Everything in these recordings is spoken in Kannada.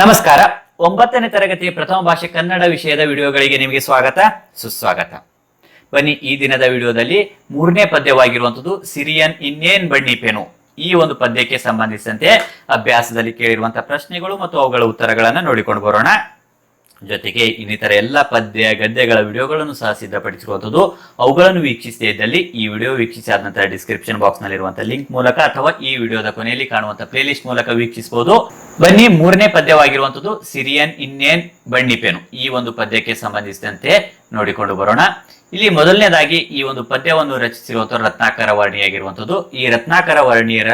ನಮಸ್ಕಾರ. ಒಂಬತ್ತನೇ ತರಗತಿಯ ಪ್ರಥಮ ಭಾಷೆ ಕನ್ನಡ ವಿಷಯದ ವಿಡಿಯೋಗಳಿಗೆ ನಿಮಗೆ ಸ್ವಾಗತ, ಸುಸ್ವಾಗತ. ಬನ್ನಿ, ಈ ದಿನದ ವಿಡಿಯೋದಲ್ಲಿ ಮೂರನೇ ಪದ್ಯವಾಗಿರುವಂತದ್ದು ಸಿರಿಯನ್ ಇನ್ನೇನ್ ಬಣ್ಣಿ ಪೆನು. ಈ ಒಂದು ಪದ್ಯಕ್ಕೆ ಸಂಬಂಧಿಸಿದಂತೆ ಅಭ್ಯಾಸದಲ್ಲಿ ಕೇಳಿರುವಂತಹ ಪ್ರಶ್ನೆಗಳು ಮತ್ತು ಅವುಗಳ ಉತ್ತರಗಳನ್ನು ನೋಡಿಕೊಂಡು ಬರೋಣ. ಜೊತೆಗೆ ಇನ್ನಿತರ ಎಲ್ಲ ಪದ್ಯ, ಗದ್ಯಗಳ ವಿಡಿಯೋಗಳನ್ನು ಸಹ ಸಿದ್ಧಪಡಿಸಿರುವಂಥದ್ದು, ಅವುಗಳನ್ನು ವೀಕ್ಷಿಸದೇ ಇದ್ದಲ್ಲಿ ಈ ವಿಡಿಯೋ ವೀಕ್ಷಿಸಿದ ನಂತರ ಡಿಸ್ಕ್ರಿಪ್ಷನ್ ಬಾಕ್ಸ್ ನಲ್ಲಿರುವಂತಹ ಲಿಂಕ್ ಮೂಲಕ ಅಥವಾ ಈ ವಿಡಿಯೋದ ಕೊನೆಯಲ್ಲಿ ಕಾಣುವಂತಹ ಪ್ಲೇಲಿಸ್ಟ್ ಮೂಲಕ ವೀಕ್ಷಿಸಬಹುದು. ಬನ್ನಿ, ಮೂರನೇ ಪದ್ಯವಾಗಿರುವಂಥದ್ದು, ಸಿರಿಯನ್, ಇನ್ನೇನ್ ಬಣ್ಣಿಪೆನು ಈ ಒಂದು ಪದ್ಯಕ್ಕೆ ಸಂಬಂಧಿಸಿದಂತೆ ನೋಡಿಕೊಂಡು ಬರೋಣ. ಇಲ್ಲಿ ಮೊದಲನೇದಾಗಿ ಈ ಒಂದು ಪದ್ಯವನ್ನು ರಚಿಸಿರುವಂತಹ ರತ್ನಾಕರ ವರ್ಣಿಯಾಗಿರುವಂಥದ್ದು. ಈ ರತ್ನಾಕರ ವರ್ಣಿಯರ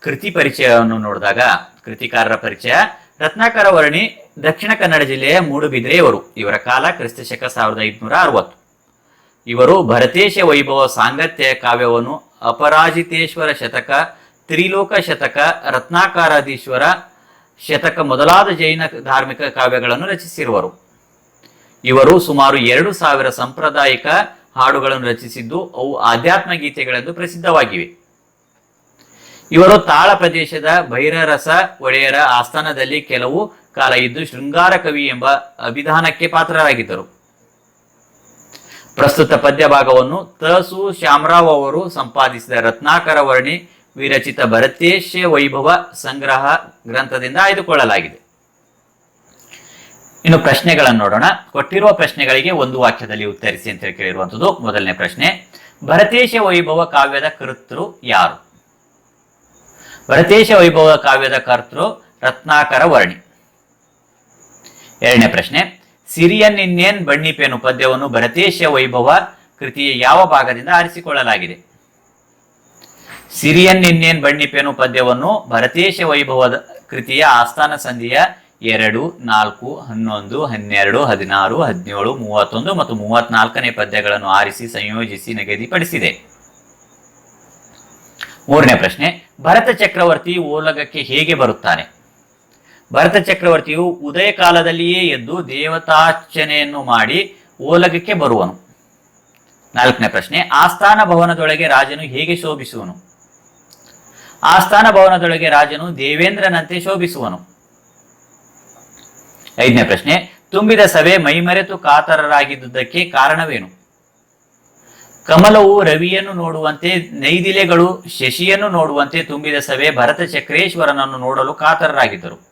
ಕೃತಿ ಪರಿಚಯವನ್ನು ನೋಡಿದಾಗ, ಕೃತಿಕಾರರ ಪರಿಚಯ. ರತ್ನಾಕರ ವರ್ಣಿ ದಕ್ಷಿಣ ಕನ್ನಡ ಜಿಲ್ಲೆಯ ಮೂಡುಬಿದ್ರೆಯವರು. ಇವರ ಕಾಲ ಕ್ರಿಸ್ತ ಶಕ ಸಾವಿರದ ಐದುನೂರ ಅರವತ್ತು. ಇವರು ಭರತೇಶ ವೈಭವ ಸಾಂಗತ್ಯ ಕಾವ್ಯವನ್ನು ಅಪರಾಜಿತೇಶ್ವರ ಶತಕ, ತ್ರಿಲೋಕ ಶತಕ, ರತ್ನಾಕಾರಾಧೀಶ್ವರ ಶತಕ ಮೊದಲಾದ ಜೈನ ಧಾರ್ಮಿಕ ಕಾವ್ಯಗಳನ್ನು ರಚಿಸಿರುವರು. ಇವರು ಸುಮಾರು ಎರಡು ಸಾವಿರ ಸಾಂಪ್ರದಾಯಿಕ ಹಾಡುಗಳನ್ನು ರಚಿಸಿದ್ದು, ಅವು ಆಧ್ಯಾತ್ಮ ಗೀತೆಗಳೆಂದು ಪ್ರಸಿದ್ಧವಾಗಿವೆ. ಇವರು ತಾಳ ಪ್ರದೇಶದ ಭೈರರಸ ಒಡೆಯರ ಆಸ್ಥಾನದಲ್ಲಿ ಕೆಲವು ಕಾಲ ಇದ್ದು ಶೃಂಗಾರ ಕವಿ ಎಂಬ ಅಭಿಧಾನಕ್ಕೆ ಪಾತ್ರರಾಗಿದ್ದರು. ಪ್ರಸ್ತುತ ಪದ್ಯ ಭಾಗವನ್ನು ತಸು ಶ್ಯಾಮರಾವ್ ಅವರು ಸಂಪಾದಿಸಿದ ರತ್ನಾಕರ ವರ್ಣಿ, ವಿರಚಿತ ಭರತೇಶ ವೈಭವ ಸಂಗ್ರಹ ಗ್ರಂಥದಿಂದ ಆಯ್ದುಕೊಳ್ಳಲಾಗಿದೆ. ಇನ್ನು ಪ್ರಶ್ನೆಗಳನ್ನು ನೋಡೋಣ. ಕೊಟ್ಟಿರುವ ಪ್ರಶ್ನೆಗಳಿಗೆ ಒಂದು ವಾಕ್ಯದಲ್ಲಿ ಉತ್ತರಿಸಿ ಅಂತ ಕೇಳಿರುವಂಥದ್ದು. ಮೊದಲನೇ ಪ್ರಶ್ನೆ ಭರತೇಶ ವೈಭವ ಕಾವ್ಯದ ಕರ್ತೃ ಯಾರು? ಭರತೇಶ ವೈಭವ ಕಾವ್ಯದ ಕರ್ತೃ ರತ್ನಾಕರ ವರ್ಣಿ. ಎರಡನೇ ಪ್ರಶ್ನೆ, ಸಿರಿಯನ್ ಇನ್ನೇನ್ ಬಣ್ಣಿಪೇನು ಪದ್ಯವನ್ನು ಭರತೇಶ ವೈಭವ ಕೃತಿಯ ಯಾವ ಭಾಗದಿಂದ ಆರಿಸಿಕೊಳ್ಳಲಾಗಿದೆ? ಸಿರಿಯನ್ ಇನ್ನೇನ್ ಬಣ್ಣಿಪೇನು ಪದ್ಯವನ್ನು ಭರತೇಶ ವೈಭವದ ಕೃತಿಯ ಆಸ್ಥಾನ ಸಂಧಿಯ ಎರಡು, ನಾಲ್ಕು, ಹನ್ನೊಂದು, ಹನ್ನೆರಡು, ಹದಿನಾರು, ಹದಿನೇಳು, ಮೂವತ್ತೊಂದು ಮತ್ತು ಮೂವತ್ನಾಲ್ಕನೇ ಪದ್ಯಗಳನ್ನು ಆರಿಸಿ ಸಂಯೋಜಿಸಿ ನಿಗದಿಪಡಿಸಿದೆ. ಮೂರನೇ ಪ್ರಶ್ನೆ, ಭರತ ಚಕ್ರವರ್ತಿ ಓಲಗಕ್ಕೆ ಹೇಗೆ ಬರುತ್ತಾನೆ? ಭರತ ಚಕ್ರವರ್ತಿಯು ಉದಯ ಕಾಲದಲ್ಲಿಯೇ ಎದ್ದು ದೇವತಾರ್ಚನೆಯನ್ನು ಮಾಡಿ ಓಲಗಕ್ಕೆ ಬರುವನು. ನಾಲ್ಕನೇ ಪ್ರಶ್ನೆ, ಆಸ್ಥಾನ ಭವನದೊಳಗೆ ರಾಜನು ಹೇಗೆ ಶೋಭಿಸುವನು? ಆಸ್ಥಾನ ಭವನದೊಳಗೆ ರಾಜನು ದೇವೇಂದ್ರನಂತೆ ಶೋಭಿಸುವನು. ಐದನೇ ಪ್ರಶ್ನೆ, ತುಂಬಿದ ಸಭೆ ಮೈಮರೆತು ಕಾತರರಾಗಿದ್ದುದಕ್ಕೆ ಕಾರಣವೇನು? ಕಮಲವು ರವಿಯನ್ನು ನೋಡುವಂತೆ, ನೈದಿಲೆಗಳು ಶಶಿಯನ್ನು ನೋಡುವಂತೆ ತುಂಬಿದ ಸಭೆ ಭರತ ಚಕ್ರೇಶ್ವರನನ್ನು ನೋಡಲು ಕಾತರರಾಗಿದ್ದರು.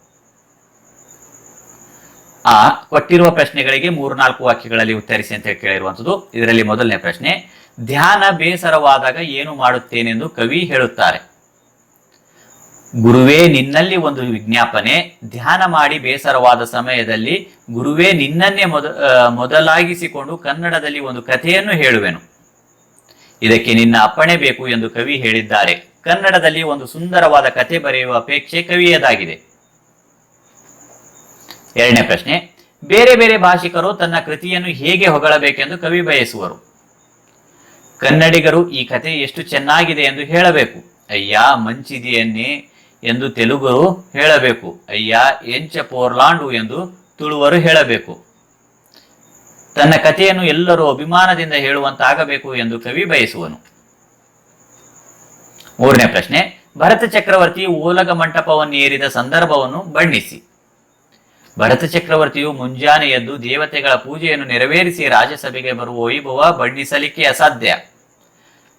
ಆ ಕೊಟ್ಟಿರುವ ಪ್ರಶ್ನೆಗಳಿಗೆ ಮೂರು ನಾಲ್ಕು ವಾಕ್ಯಗಳಲ್ಲಿ ಉತ್ತರಿಸಿ ಅಂತ ಹೇಳಿ ಕೇಳಿರುವಂಥದ್ದು. ಇದರಲ್ಲಿ ಮೊದಲನೇ ಪ್ರಶ್ನೆ, ಧ್ಯಾನ ಬೇಸರವಾದಾಗ ಏನು ಮಾಡುತ್ತೇನೆಂದು ಕವಿ ಹೇಳುತ್ತಾರೆ. ಗುರುವೇ, ನಿನ್ನಲ್ಲಿ ಒಂದು ವಿಜ್ಞಾಪನೆ. ಧ್ಯಾನ ಮಾಡಿ ಬೇಸರವಾದ ಸಮಯದಲ್ಲಿ ಗುರುವೇ ನಿನ್ನನ್ನೇ ಮೊದ ಮೊದಲಾಗಿಸಿಕೊಂಡು ಕನ್ನಡದಲ್ಲಿ ಒಂದು ಕಥೆಯನ್ನು ಹೇಳುವೆನು. ಇದಕ್ಕೆ ನಿನ್ನ ಅಪ್ಪಣೆ ಬೇಕು ಎಂದು ಕವಿ ಹೇಳಿದ್ದಾರೆ. ಕನ್ನಡದಲ್ಲಿ ಒಂದು ಸುಂದರವಾದ ಕಥೆ ಬರೆಯುವ ಅಪೇಕ್ಷೆ ಕವಿಯದಾಗಿದೆ. ಎರಡನೇ ಪ್ರಶ್ನೆ, ಬೇರೆ ಬೇರೆ ಭಾಷಿಕರು ತನ್ನ ಕೃತಿಯನ್ನು ಹೇಗೆ ಹೊಗಳಬೇಕೆಂದು ಕವಿ ಬಯಸುವರು? ಕನ್ನಡಿಗರು ಈ ಕಥೆ ಎಷ್ಟು ಚೆನ್ನಾಗಿದೆ ಎಂದು ಹೇಳಬೇಕು. ಅಯ್ಯ, ಮಂಚಿದೆಯನ್ನೇ ಎಂದು ತೆಲುಗರು ಹೇಳಬೇಕು. ಅಯ್ಯ, ಎಂಚ ಪೋರ್ಲಾಂಡು ಎಂದು ತುಳುವರು ಹೇಳಬೇಕು. ತನ್ನ ಕಥೆಯನ್ನು ಎಲ್ಲರೂ ಅಭಿಮಾನದಿಂದ ಹೇಳುವಂತಾಗಬೇಕು ಎಂದು ಕವಿ ಬಯಸುವನು. ಮೂರನೇ ಪ್ರಶ್ನೆ, ಭರತ ಚಕ್ರವರ್ತಿ ಓಲಗ ಮಂಟಪವನ್ನು ಏರಿದ ಸಂದರ್ಭವನ್ನು ಬಣ್ಣಿಸಿ. ಭರತ ಚಕ್ರವರ್ತಿಯು ಮುಂಜಾನೆ ಎದ್ದು ದೇವತೆಗಳ ಪೂಜೆಯನ್ನು ನೆರವೇರಿಸಿ ರಾಜಸಭೆಗೆ ಬರುವ ವೈಭವ ಬಣ್ಣಿಸಲಿಕ್ಕೆ ಅಸಾಧ್ಯ.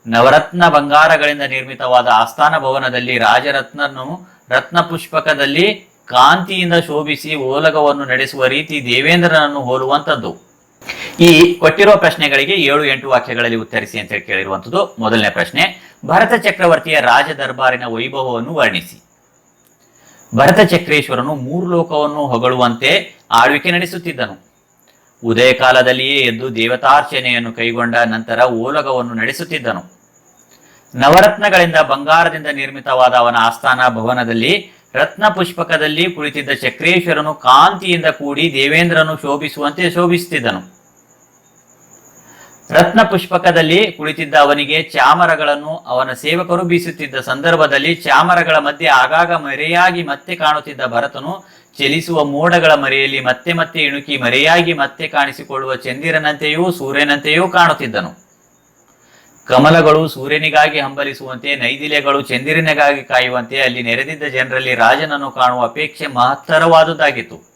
ನವರತ್ನ ಬಂಗಾರಗಳಿಂದ ನಿರ್ಮಿತವಾದ ಆಸ್ಥಾನ ಭವನದಲ್ಲಿ ರಾಜರತ್ನನು ರತ್ನ ಪುಷ್ಪಕದಲ್ಲಿ ಕಾಂತಿಯಿಂದ ಶೋಭಿಸಿ ಓಲಗವನ್ನು ನಡೆಸುವ ರೀತಿ ದೇವೇಂದ್ರನನ್ನು ಹೋಲುವಂಥದ್ದು. ಈ ಕೊಟ್ಟಿರುವ ಪ್ರಶ್ನೆಗಳಿಗೆ ಏಳು ಎಂಟು ವಾಕ್ಯಗಳಲ್ಲಿ ಉತ್ತರಿಸಿ ಅಂತ ಕೇಳಿರುವಂಥದ್ದು ಮೊದಲನೇ ಪ್ರಶ್ನೆ, ಭರತ ಚಕ್ರವರ್ತಿಯ ರಾಜ ದರ್ಬಾರಿನ ವೈಭವವನ್ನು ವರ್ಣಿಸಿ. ಭರತ ಚಕ್ರೇಶ್ವರನು ಮೂರು ಲೋಕವನ್ನು ಹೊಗಳುವಂತೆ ಆಳ್ವಿಕೆ ನಡೆಸುತ್ತಿದ್ದನು. ಉದಯ ಕಾಲದಲ್ಲಿಯೇ ಎದ್ದು ದೇವತಾರ್ಚನೆಯನ್ನು ಕೈಗೊಂಡ ನಂತರ ಓಲಗವನ್ನು ನಡೆಸುತ್ತಿದ್ದನು. ನವರತ್ನಗಳಿಂದ ಬಂಗಾರದಿಂದ ನಿರ್ಮಿತವಾದ ಅವನ ಆಸ್ಥಾನ ಭವನದಲ್ಲಿ ರತ್ನ ಪುಷ್ಪಕದಲ್ಲಿ ಕುಳಿತಿದ್ದ ಚಕ್ರೇಶ್ವರನು ಕಾಂತಿಯಿಂದ ಕೂಡಿ ದೇವೇಂದ್ರನು ಶೋಭಿಸುವಂತೆ ಶೋಭಿಸುತ್ತಿದ್ದನು. ರತ್ನ ಪುಷ್ಪಕದಲ್ಲಿ ಕುಳಿತಿದ್ದ ಅವನಿಗೆ ಚಾಮರಗಳನ್ನು ಅವನ ಸೇವಕರು ಬೀಸುತ್ತಿದ್ದ ಸಂದರ್ಭದಲ್ಲಿ ಚಾಮರಗಳ ಮಧ್ಯೆ ಆಗಾಗ ಮರೆಯಾಗಿ ಮತ್ತೆ ಕಾಣುತ್ತಿದ್ದ ಭರತನು ಚಲಿಸುವ ಮೋಡಗಳ ಮರೆಯಲ್ಲಿ ಮತ್ತೆ ಮತ್ತೆ ಇಣುಕಿ ಮರೆಯಾಗಿ ಮತ್ತೆ ಕಾಣಿಸಿಕೊಳ್ಳುವ ಚಂದಿರನಂತೆಯೂ ಸೂರ್ಯನಂತೆಯೂ ಕಾಣುತ್ತಿದ್ದನು. ಕಮಲಗಳು ಸೂರ್ಯನಿಗಾಗಿ ಹಂಬಲಿಸುವಂತೆ, ನೈದಿಲೆಗಳು ಚಂದಿರನಿಗಾಗಿ ಕಾಯುವಂತೆ ಅಲ್ಲಿ ನೆರೆದಿದ್ದ ಜನರಲ್ಲಿ ರಾಜನನ್ನು ಕಾಣುವ ಅಪೇಕ್ಷೆ ಮಹತ್ತರವಾದುದಾಗಿತ್ತು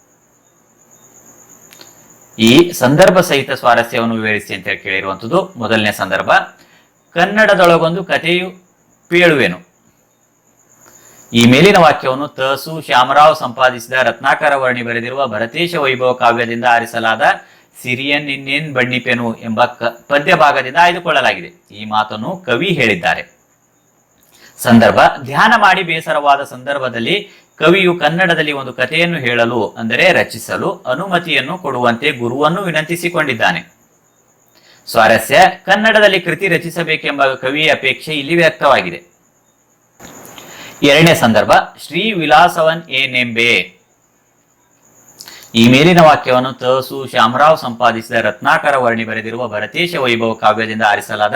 ಈ ಸಂದರ್ಭ ಸಹಿತ ಸ್ವಾರಸ್ಯವನ್ನು ವಿವರಿಸಿ ಅಂತ ಹೇಳಿ ಕೇಳಿರುವಂಥದ್ದು ಮೊದಲನೇ ಸಂದರ್ಭ. ಕನ್ನಡದೊಳಗೊಂದು ಕಥೆಯು ಪೇಳುವೆನು. ಈ ಮೇಲಿನ ವಾಕ್ಯವನ್ನು ತಸು ಶ್ಯಾಮರಾವ್ ಸಂಪಾದಿಸಿದ ರತ್ನಾಕರ ವರ್ಣಿ ಬರೆದಿರುವ ಭರತೇಶ ವೈಭವ ಕಾವ್ಯದಿಂದ ಆರಿಸಲಾದ ಸಿರಿಯನ್ ಇನ್ನೇನ್ ಬಣ್ಣಿಪೆನು ಎಂಬ ಕ- ಪದ್ಯ ಭಾಗದಿಂದ ಆಯ್ದುಕೊಳ್ಳಲಾಗಿದೆ. ಈ ಮಾತನ್ನು ಕವಿ ಹೇಳಿದ್ದಾರೆ. ಸಂದರ್ಭ. ಧ್ಯಾನ ಮಾಡಿ ಬೇಸರವಾದ ಸಂದರ್ಭದಲ್ಲಿ ಕವಿಯು ಕನ್ನಡದಲ್ಲಿ ಒಂದು ಕಥೆಯನ್ನು ಹೇಳಲು, ಅಂದರೆ ರಚಿಸಲು ಅನುಮತಿಯನ್ನು ಕೊಡುವಂತೆ ಗುರುವನ್ನು ವಿನಂತಿಸಿಕೊಂಡಿದ್ದಾನೆ. ಸ್ವಾರಸ್ಯ, ಕನ್ನಡದಲ್ಲಿ ಕೃತಿ ರಚಿಸಬೇಕೆಂಬ ಕವಿಯ ಅಪೇಕ್ಷೆ ಇಲ್ಲಿ ವ್ಯಕ್ತವಾಗಿದೆ. ಎರಡನೇ ಸಂದರ್ಭ, ಶ್ರೀ ವಿಲಾಸವನ್ ಏನೆಂಬೆ ಈ ಮೇಲಿನ ವಾಕ್ಯವನ್ನು ತಸು ಶ್ಯಾಮರಾವ್ ಸಂಪಾದಿಸಿದ ರತ್ನಾಕರ ವರ್ಣಿ ಬರೆದಿರುವ ಭರತೇಶ ವೈಭವ ಕಾವ್ಯದಿಂದ ಆರಿಸಲಾದ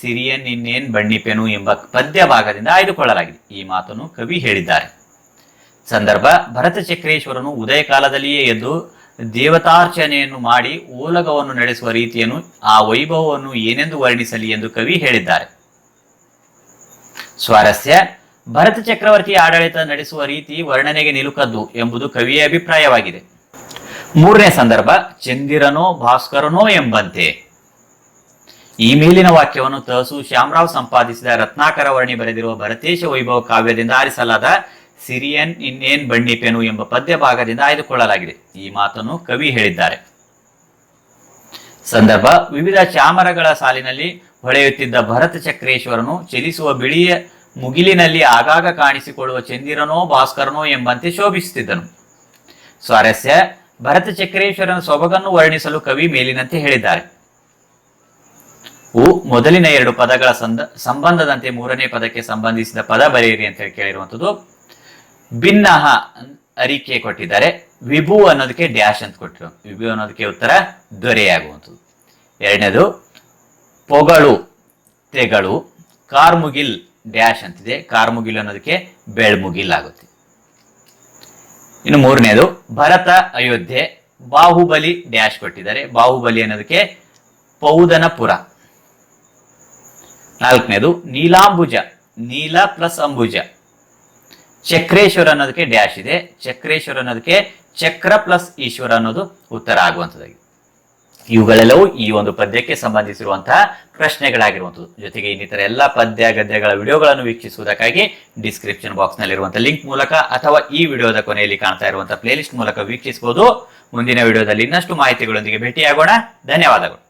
ಸಿರಿಯನ್ ಇನ್ನೇನ್ ಬಣ್ಣಿಪೆನು ಎಂಬ ಪದ್ಯ ಭಾಗದಿಂದ ಆಯ್ದುಕೊಳ್ಳಲಾಗಿದೆ. ಈ ಮಾತನ್ನು ಕವಿ ಹೇಳಿದ್ದಾರೆ. ಸಂದರ್ಭ, ಭರತ ಚಕ್ರೇಶ್ವರನು ಉದಯ ಕಾಲದಲ್ಲಿಯೇ ಎದ್ದು ದೇವತಾರ್ಚನೆಯನ್ನು ಮಾಡಿ ಓಲಗವನ್ನು ನಡೆಸುವ ರೀತಿಯನ್ನು, ಆ ವೈಭವವನ್ನು ಏನೆಂದು ವರ್ಣಿಸಲಿ ಎಂದು ಕವಿ ಹೇಳಿದ್ದಾರೆ. ಸ್ವಾರಸ್ಯ, ಭರತ ಚಕ್ರವರ್ತಿ ಆಡಳಿತ ನಡೆಸುವ ರೀತಿ ವರ್ಣನೆಗೆ ನಿಲುಕದ್ದು ಎಂಬುದು ಕವಿಯ ಅಭಿಪ್ರಾಯವಾಗಿದೆ. ಮೂರನೇ ಸಂದರ್ಭ, ಚಂದಿರನೋ ಭಾಸ್ಕರನೋ ಎಂಬಂತೆ. ಈ ಮೇಲಿನ ವಾಕ್ಯವನ್ನು ತಹಸು ಶ್ಯಾಮರಾವ್ ಸಂಪಾದಿಸಿದ ರತ್ನಾಕರ ವರ್ಣಿ ಬರೆದಿರುವ ಭರತೇಶ ವೈಭವ ಕಾವ್ಯದಿಂದ ಆರಿಸಲಾದ ಸಿರಿಯನ್ ಇನ್ನೇನ್ ಬಣ್ಣಿಪೆನು ಎಂಬ ಪದ್ಯ ಭಾಗದಿಂದ ಆಯ್ದುಕೊಳ್ಳಲಾಗಿದೆ. ಈ ಮಾತನ್ನು ಕವಿ ಹೇಳಿದ್ದಾರೆ. ಸಂದರ್ಭ, ವಿವಿಧ ಚಾಮರಗಳ ಸಾಲಿನಲ್ಲಿ ಹೊಳೆಯುತ್ತಿದ್ದ ಭರತ ಚಕ್ರೇಶ್ವರನು ಚಲಿಸುವ ಬಿಳಿಯ ಮುಗಿಲಿನಲ್ಲಿ ಆಗಾಗ ಕಾಣಿಸಿಕೊಳ್ಳುವ ಚಂದಿರನೋ ಭಾಸ್ಕರನೋ ಎಂಬಂತೆ ಶೋಭಿಸುತ್ತಿದ್ದನು. ಸ್ವಾರಸ್ಯ, ಭರತ ಚಕ್ರೇಶ್ವರನ ಸೊಬಗನ್ನು ವರ್ಣಿಸಲು ಕವಿ ಮೇಲಿನಂತೆ ಹೇಳಿದ್ದಾರೆ. ಉ, ಮೊದಲಿನ ಎರಡು ಪದಗಳ ಸಂದ, ಸಂಬಂಧದಂತೆ ಮೂರನೇ ಪದಕ್ಕೆ ಸಂಬಂಧಿಸಿದ ಪದ ಬರೆಯಿರಿ ಅಂತ ಹೇಳಿ ಕೇಳಿರುವಂಥದ್ದು ಭಿನ್ನಹ ಅರಿಕೆ ಕೊಟ್ಟಿದ್ದಾರೆ. ವಿಭು ಅನ್ನೋದಕ್ಕೆ ಡ್ಯಾಶ್ ಅಂತ ಕೊಟ್ಟರು ವಿಭು ಅನ್ನೋದಕ್ಕೆ ಉತ್ತರ ದೊರೆಯಾಗುವಂಥದ್ದು. ಎರಡನೇದು, ಪೊಗಳು, ತೆಗಳು, ಕಾರ್ಮುಗಿಲ್ ಡ್ಯಾಶ್ ಅಂತಿದೆ. ಕಾರ್ಮುಗಿಲ್ ಅನ್ನೋದಕ್ಕೆ ಬೆಳ್ಮುಗಿಲ್ ಆಗುತ್ತೆ. ಇನ್ನು ಮೂರನೇದು, ಭರತ ಅಯೋಧ್ಯೆ ಬಾಹುಬಲಿ ಡ್ಯಾಶ್ ಕೊಟ್ಟಿದ್ದಾರೆ. ಬಾಹುಬಲಿ ಅನ್ನೋದಕ್ಕೆ ಪೌದನಪುರ. ನಾಲ್ಕನೇದು, ನೀಲಾಂಬುಜ, ನೀಲ ಪ್ಲಸ್ ಅಂಬುಜ. ಚಕ್ರೇಶ್ವರ ಅನ್ನೋದಕ್ಕೆ ಡ್ಯಾಶ್ ಇದೆ. ಚಕ್ರೇಶ್ವರ ಅನ್ನೋದಕ್ಕೆ ಚಕ್ರ ಪ್ಲಸ್ ಈಶ್ವರ ಅನ್ನೋದು ಉತ್ತರ ಆಗುವಂಥದ್ದಾಗಿ. ಇವುಗಳೆಲ್ಲವೂ ಈ ಒಂದು ಪದ್ಯಕ್ಕೆ ಸಂಬಂಧಿಸಿರುವಂತಹ ಪ್ರಶ್ನೆಗಳಾಗಿರುವಂಥದ್ದು. ಜೊತೆಗೆ ಇನ್ನಿತರ ಎಲ್ಲ ಪದ್ಯ, ಗದ್ಯಗಳ ವಿಡಿಯೋಗಳನ್ನು ವೀಕ್ಷಿಸುವುದಕ್ಕಾಗಿ ಡಿಸ್ಕ್ರಿಪ್ಷನ್ ಬಾಕ್ಸ್ ನಲ್ಲಿರುವಂತಹ ಲಿಂಕ್ ಮೂಲಕ ಅಥವಾ ಈ ವಿಡಿಯೋದ ಕೊನೆಯಲ್ಲಿ ಕಾಣ್ತಾ ಇರುವಂತಹ ಪ್ಲೇಲಿಸ್ಟ್ ಮೂಲಕ ವೀಕ್ಷಿಸಬಹುದು. ಮುಂದಿನ ವಿಡಿಯೋದಲ್ಲಿ ಇನ್ನಷ್ಟು ಮಾಹಿತಿಗಳೊಂದಿಗೆ ಭೇಟಿಯಾಗೋಣ. ಧನ್ಯವಾದಗಳು.